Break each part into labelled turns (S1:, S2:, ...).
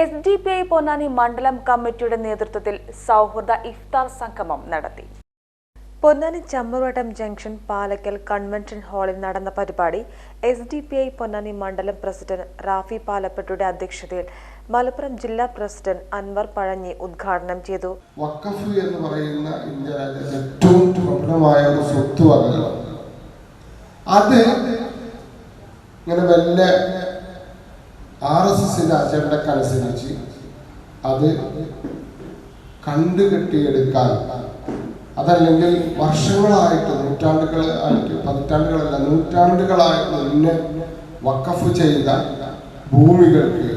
S1: S D P I Ponnani മണ്ഡലം കമ്മിറ്റിയുടെ നേതൃത്വത്തിൽ സൗഹൃദ ഇഫ്താർ സംഗമം നടത്തി. പൊന്നാനി ചമ്മറുവട്ടം ജംഗ്ഷൻ പാലക്കൽ കൺവെൻഷൻ ഹാളിൽ നടന്ന പരിപാടി S D P I Ponnani മണ്ഡലം പ്രസിഡന്റ് റാഫി പാലപ്പെട്ടിയുടെ അധ്യക്ഷതയിൽ മലപ്പുറം ജില്ലാ പ്രസിഡന്റ് അൻവർ പഴഞ്ഞി ഉദ്ഘാടനം ചെയ്തു.
S2: വഖഫ് എന്ന് പറയുന്ന ഇന്ത്യ രാജ്യത്തെ ഏറ്റവും പ്രബലമായ ഒരു സ്വത്ത് അത് ഇങ്ങനെ വല്ല ആർ എസ് എസിന്റെ അജണ്ടക്കനുസരിച്ച് അത് കണ്ടുകെട്ടിയെടുക്കാൻ അതല്ലെങ്കിൽ വർഷങ്ങളായിട്ട് നൂറ്റാണ്ടുകൾ ആയിട്ട് പതിറ്റാണ്ടുകളല്ല നൂറ്റാണ്ടുകളായിട്ട് മുന്നേ വക്കഫ് ചെയ്ത ഭൂമികൾക്ക്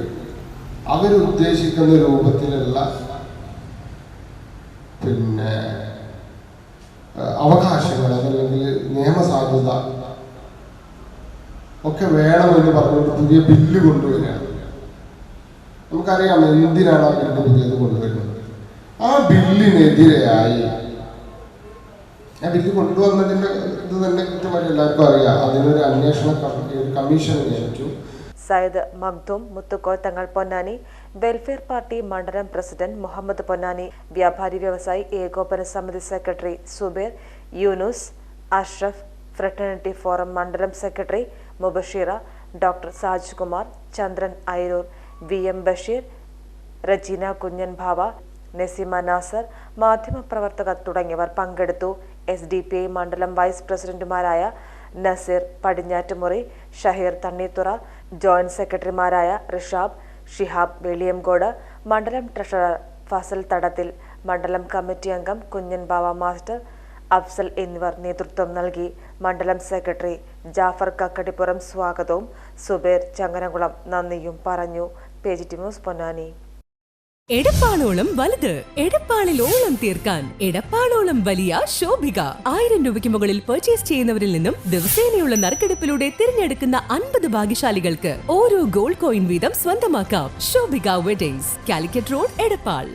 S2: അവരുദ്ദേശിക്കുന്ന രൂപത്തിലുള്ള പിന്നെ അവകാശങ്ങൾ അതല്ലെങ്കിൽ നിയമസാധുത ഒക്കെ വേണമെന്ന് പറഞ്ഞുകൊണ്ട് പുതിയ ബില്ല് കൊണ്ടുവരികയാണ് നമുക്കറിയാം എന്തിനാണ് ബില്ല് പുതിയത് കൊണ്ടുവരുന്നത്? ആ ബില്ലിനെതിരെയായി ആ ബില്ല് കൊണ്ടുവന്നതിന്റെ ഇത് തന്നെ കൃത്യമായിട്ട് എല്ലാവർക്കും അറിയാം. അതിനൊരു അന്വേഷണ കമ്മീഷൻ നിയമിച്ചു.
S1: സയ്യിദ് മഖ്ദൂം മുത്തുക്കോൾ തങ്ങൾ പൊന്നാനി വെൽഫെയർ പാർട്ടി മണ്ഡലം പ്രസിഡന്റ് മുഹമ്മദ് പൊന്നാനി വ്യാപാരി വ്യവസായി ഏകോപന സമിതി secretary Zubair Yunus Ashraf fraternity forum മണ്ഡലം secretary Mubashira doctor Saj Kumar Chandran Airur V M Basheer Rajeena Kunhan Bhava Naseema Nasar മാധ്യമപ്രവർത്തകർ തുടങ്ങിയവർ പങ്കെടുത്തു. എസ് ഡി പി ഐ മണ്ഡലം വൈസ് പ്രസിഡന്റുമാരായ നസീർ പടിഞ്ഞാറ്റുമുറി ഷഹീർ തണ്ണീത്തുറ ജോയിന്റ് സെക്രട്ടറിമാരായ റിഷാബ് ഷിഹാബ് വെളിയംകോട് മണ്ഡലം ട്രഷറർ ഫസൽ തടത്തിൽ മണ്ഡലം കമ്മിറ്റി അംഗം കുഞ്ഞൻ ബാവ മാസ്റ്റർ അഫ്സൽ എന്നിവർ നേതൃത്വം നൽകി. മണ്ഡലം സെക്രട്ടറി ജാഫർ കക്കടിപ്പുറം സ്വാഗതവും. സുബേർ ചങ്ങനകുളം നന്ദിയും പറഞ്ഞു. പേജിറ്റിമോസ് ന്യൂസ് പൊന്നാനി.
S3: എടപ്പാളോളം വലുത് എടപ്പാളിൽ ഓളം തീർക്കാൻ എടപ്പാളോളം വലിയ ശോഭിക. ആയിരം രൂപയ്ക്ക് മുകളിൽ പർച്ചേസ് ചെയ്യുന്നവരിൽ നിന്നും ദിവസേനയുള്ള നറുക്കെടുപ്പിലൂടെ തിരഞ്ഞെടുക്കുന്ന അൻപത് ഭാഗ്യശാലികൾക്ക് ഓരോ ഗോൾഡ് കോയിൻ വീതം സ്വന്തമാക്കാം. Shobhika weddings Calicut road Edappal.